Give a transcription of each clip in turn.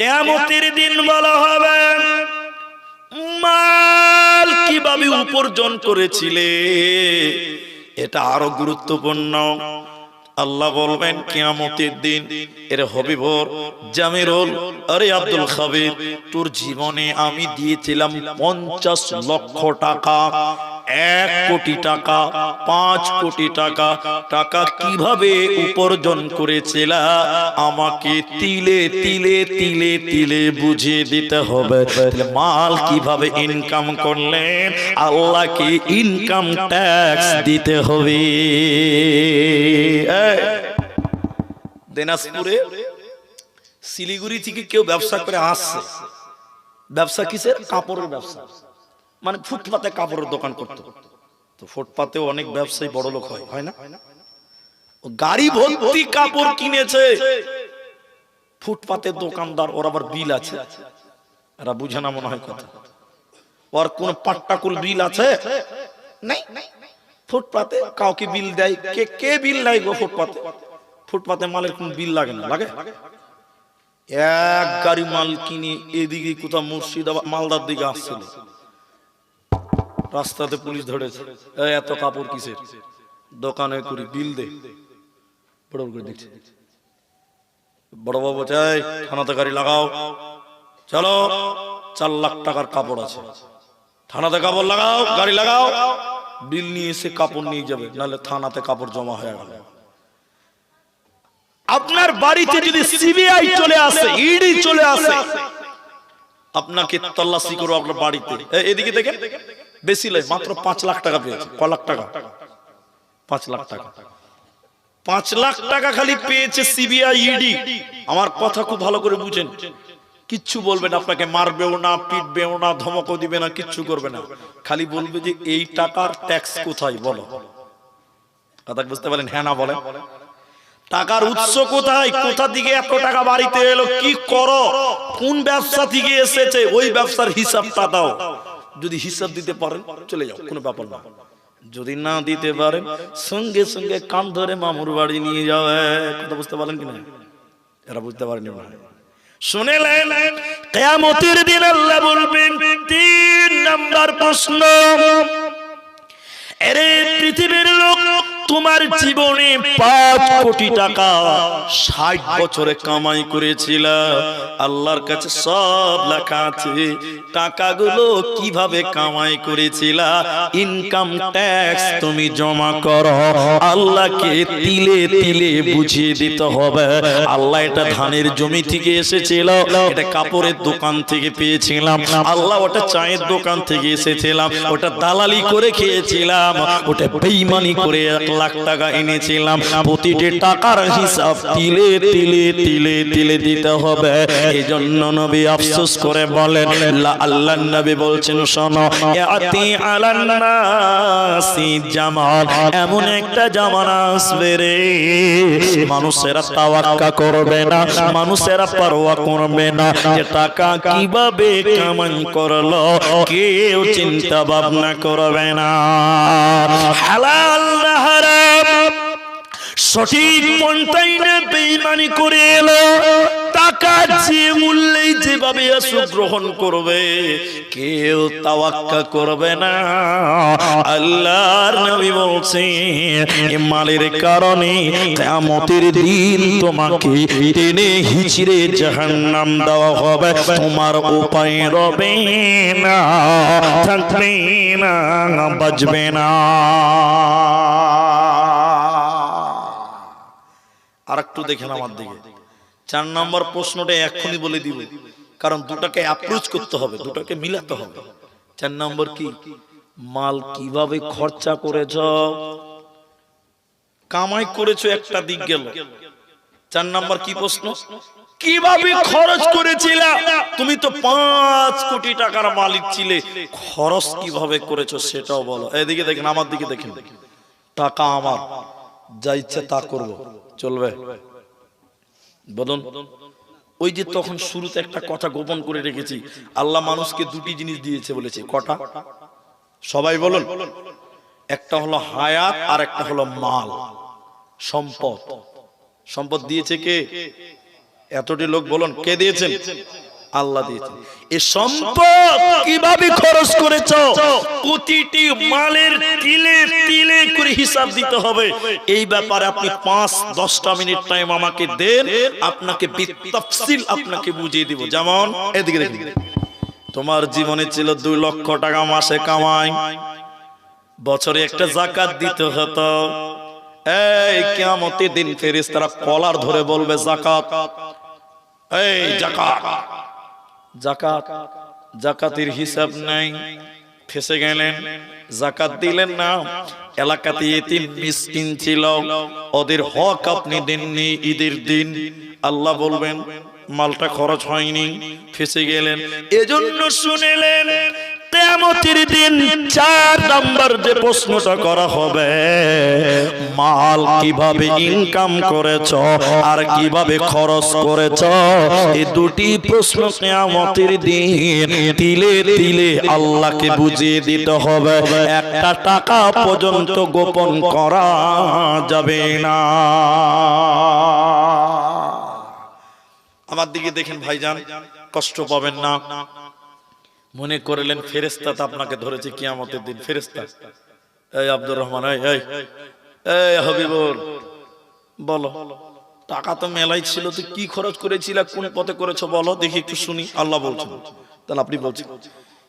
কেয়ামতের দিন বলা হবে, মাল কীভাবে উপার্জন করেছিলে? এটা আরও গুরুত্বপূর্ণ। আল্লাহ বলবেন, কিয়ামতের দিন এর হবিবর জামিরুল, আরে আব্দুল খাবির, তোর জীবনে আমি দিয়েছিলাম পঞ্চাশ লক্ষ টাকা। এক কোটি টাকা, পাঁচ কোটি টাকা টাকা কীভাবে উপার্জন করেছিল? আমাকে তিলে তিলে তিলে তিলে বুঝিয়ে দিতে হবে। মাল কীভাবে ইনকাম করলেন? আল্লাহকে ইনকাম ট্যাক্স দিতে হবে। দিনাজপুরে শিলিগুড়ি থেকে কেউ ব্যবসা করে আসছে। ব্যবসা কিসের? কাপড়ের ব্যবসা। মানে ফুটপাতে কাপড়ের দোকান করতো। তো ফুটপাতেও অনেক ব্যবসায়ী বড় লোক হয় হয় না? গাড়ি ভর্তি কাপড় কিনেছে। ফুটপাতের দোকানদার, ওর আবার বিল আছে। এরা বুঝে না মনে হয় কথা। ওর কোন পাট্টাকুল বিল আছে? ফুটপাতে কাউকে বিল দেয়। কে কে বিল দেয় গো ফুটপাতে? ফুটপাতে মালের কোন বিল লাগে না, লাগে? এক গাড়ি মাল কিনে এদিকে কোথাও মুর্শিদাবাদ, মালদার দিকে আসছিল। রাস্তাতে পুলিশ ধরেছে। এত কাপড় কিসের? দোকানে করি, বিল দে। বড় করে বাবু চাই থানাতে গাড়ি লাগাও। চলো, চার লাখ টাকার কাপড় আছে। থানাতে কাপড় লাগাও, গাড়ি লাগাও। বিল নিয়ে এসে কাপড় নিয়ে যাবে, নাহলে থানাতে কাপড় জমা হয়ে গেল। আপনার বাড়িতে যদি সিবিআই চলে আসে, ইডি চলে আসে, আপনাকে তল্লাশি করব আপনার বাড়িতে। এদিকে দেখেন। বেশি নয় মাত্র পাঁচ লাখ টাকা পেয়েছে। ক লাখ টাকা? পাঁচ লাখ টাকা। পাঁচ লাখ টাকা। খালি পেয়েছে সিবিআই ইডি। আমার কথা খুব ভালো করে বুঝেন। কিচ্ছু বলবে না আপনাকে মারবেও না পিটবেও না ধমকও দিবে না কিচ্ছু করবে না। খালি বলবে যে এই টাকার ট্যাক্স কোথায় বলো। কথা বুঝতে পারেন হ্যাঁ না বলে? টাকার উৎস কোথায়? কোথা থেকে এত টাকা বাড়িতে এলো? কি করো? কোন ব্যবসা থেকে এসেছে? ওই ব্যবসার হিসাবটা দাও। যদি হিসাব দিতে পারেন চলে যাও কোনো ব্যাপার না। যদি না দিতে পারেন সঙ্গে সঙ্গে কান ধরে মামুর বাড়ি নিয়ে যাবে কথা বুঝতে পারেন কিনা? এরা বুঝতে পারেনি মনে হয়। কেয়ামতির দিন আল্লাহ বলবেন তিন নাম্বার প্রশ্ন। এরে পৃথিবীর লোক তোমার জীবনে পাঁচ কোটি টাকা ষাট বছরে কামাই করেছিল আল্লাহর কাছে সব লেখা আছে। টাকাগুলো কীভাবে কামাই করেছিল ইনকাম ট্যাক্স তুমি জমা করো। আল্লাহকে তিলে তিলে বুঝিয়ে দিতে হবে। আল্লাহ এটা ধানের জমি থেকে এসেছিল। এটা কাপড়ের দোকান থেকে পেয়েছিলাম। আল্লাহ ওটা চায়ের দোকান থেকে এসেছিলাম। ওটা দালালি করে খেয়েছিলাম। ওটা বেইমানি করে লাখ টাকা এনেছিলাম। প্রতিটি টাকার হিসাব তিলে তিলে তিলে তিলে দিতে হবে। এই জন্য নবী আফসোস করে বলেন আল্লাহ নবী বলছেন শোনো এমন একটা জামানা আসবে রে। মানুষেরা তাওয়াক্কা করবে না। মানুষেরা পারওয়া করবে না। যে টাকা কীভাবে কামাই করল কেউ চিন্তা ভাবনা করবে না। হালাল না সঠিক পন্থাই না বেইমানি করে এলো। টাকা যে মূল্যেই যেভাবে আসু গ্রহণ করবে কেউ তাওয়াক্কা করবে না। আল্লাহর নবী বলছে মালের কারণে কিয়ামতের দিন তোমাকে টেনে হিচড়ে জাহান্নাম দেওয়া হবে। তোমার উপায় রবে না থাকবে না বাজবে না। আর একটু দেখেন আমার দিকে। চার নম্বর প্রশ্নটা এক্ষুনি বলে দিব, কারণ দুটাকে অ্যাপ্রোচ করতে হবে, দুটাকে মিলাতে হবে। চার নম্বর কি? মাল কীভাবে খরচা করেছ? কামাই করেছ একটা দিক গেল। চার নম্বর কি প্রশ্ন? কীভাবে খরচ করেছিল? তুমি তো পাঁচ কোটি টাকার মালিক ছিলে, খরচ কীভাবে করেছ সেটাও বলো। এদিকে দেখেন, আমার দিকে দেখেন। টাকা আমার। যা ইচ্ছা তা করব। চলবে? বলুন ওই যে তখন শুরুতে একটা কথা গোপন করে রেখেছি। আল্লাহ মানুষকে দুটি জিনিস দিয়েছে বলেছে। কটা? সবাই বলুন। একটা হলো হায়াত আর একটা হলো মাল, সম্পদ। সম্পদ দিয়েছে কে? এতটি লোক বলুন, কে দিয়েছেন? আল্লাহ দিয়েছেন। এই সম্পদ কীভাবে খরচ করেছ? প্রতিটি মালের তিলে তিলে করে হিসাব দিতে হবে। এই ব্যাপারে আপনি পাঁচ দশটা মিনিট টাইম আমাকে দেন আপনাকে বিতফসিল আপনাকে বুঝিয়ে দিব। যেমন এদিকে তোমার জীবনে ছিল দুই লক্ষ টাকা মাসে কামাই। বছরে একটা জাকাত দিতে হতো। এই কিয়ামতের দিন ফেরেশতারা কলার ধরে বলবে জাকাত। এই জাকাত। জাকাত। জাকাতের হিসাব নাই। ফেসে গেলেন। জাকাত দিলেন না। এলাকাতে এতিম মিসকিন ছিল। ওদের হক আপনি দেননি ঈদের দিন। আল্লাহ বলবেন, মালটা খরচ হয়নি। ফেসে গেলেন। এজন্য শুনেলেন কেমতির দিন চার নাম্বার যে প্রশ্নটা করা হবে। মাল কীভাবে ইনকাম করেছ আর কীভাবে খরচ করেছ এই দুটি প্রশ্ন কেমতির দিন তিলে তিলে আল্লাহকে বুঝিয়ে দিতে হবে। একটা টাকা পর্যন্ত গোপন করা যাবে না। আমার দিকে দেখেন ভাইজান কষ্ট পাবেন না। মনে করলেন ফেরেস্তা তো আপনাকে ধরেছে কিয়ামতের দিন। ফেরেস্তা এই আব্দুর রহমান এই। এই হবিবুর বলো, টাকা তো মেলাই ছিল, তুই কি খরচ করেছিল, কোন পথে করেছ, বলো, দেখি একটু শুনি, আল্লাহ বলছেন তাহলে আপনি বলছেন,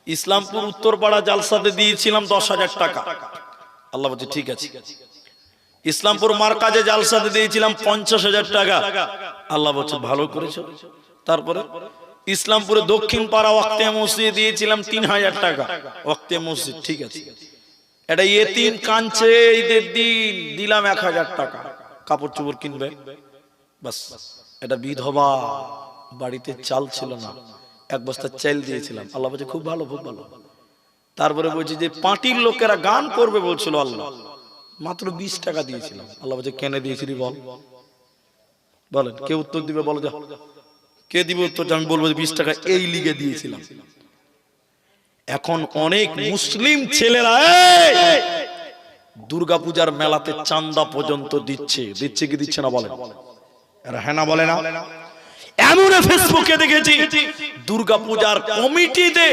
ইসলামপুর উত্তরপাড়া জালসাতে দিয়েছিলাম দশ হাজার টাকা। আল্লাহ বলছে, ঠিক আছে। ইসলামপুর মার্কাজে জালসাতে দিয়েছিলাম পঞ্চাশ হাজার টাকা। আল্লাহ বলছে, ভালো করেছ। তারপরে ইসলামপুরে দক্ষিণ পাড়া ওয়াক্তে মসজিদে দিয়েছিলাম তিন হাজার টাকা। ওয়াক্তে মসজিদ, ঠিক আছে। এটা এতিম কাঞ্চে ঈদের দিন, দিলাম এক হাজার টাকা। কাপড় চোপড় কিনবে। এটা বিধবা, বাড়িতে চাল ছিল না। এক বস্তা চাল দিয়েছিলাম। আল্লাহ বলছে, খুব ভালো খুব ভালো। তারপরে বলছে যে, পার্টির লোকেরা গান করবে, বলছিল আল্লাহ। মাত্র বিশ টাকা দিয়েছিলাম। আল্লাহ বলছে, কেনে দিয়েছিলি বল। বলেন, কে উত্তর দিবে বলো যা। কে দিবে উত্তর? আমি বলব বিশ টাকা এই লিগে দিয়েছিলাম। এখন অনেক মুসলিম ছেলেরা দুর্গাপূজার মেলাতে চান্দা পর্যন্ত দিচ্ছে। দিচ্ছে। কি দিচ্ছে না এরা হ্যাঁ না বলে না? এমন ফেসবুকে দেখেছি দুর্গাপূজার কমিটিতে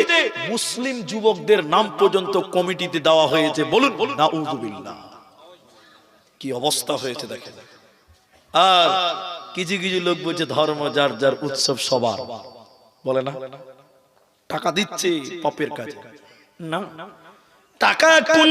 মুসলিম যুবকদের নাম পর্যন্ত কমিটিতে দেওয়া হয়েছে। বলুন না কি অবস্থা হয়েছে দেখেন। আর কিছু কিছু লোক বলছে ধর্ম যার যার উৎসব সবার। বলে না। টাকা দিচ্ছে পাপের কাজে না টাকা কোন